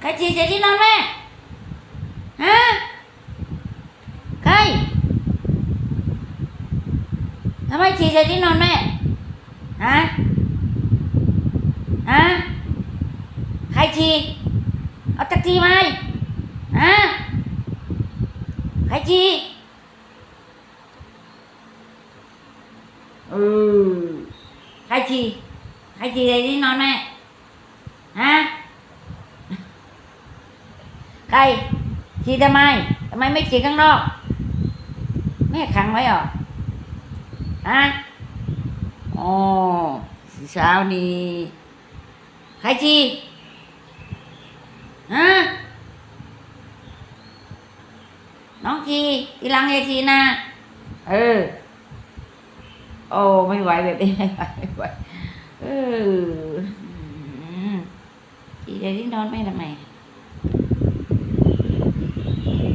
Kaji jadi nama? Hah? Kai? Nama chị jadi nama? Hả? Hả? Khai chi? Ở tắc chi mai? Hả? Khai chi? Ừ. Khai chi? Khai chi jadi mẹ. ใครฉีดทำไมทำไมไม่ฉีดข้างนอก แม่ขังไว้หรอฮะอ๋อเช้านี้ใครฉีดฮะน้องชีทีหลังอชีนะ เออ โอ้ไม่ไหวแบบนี้ไม่ไหวไม่ไหวเออชีเดี๋ยวที่นอนไม่ทำไม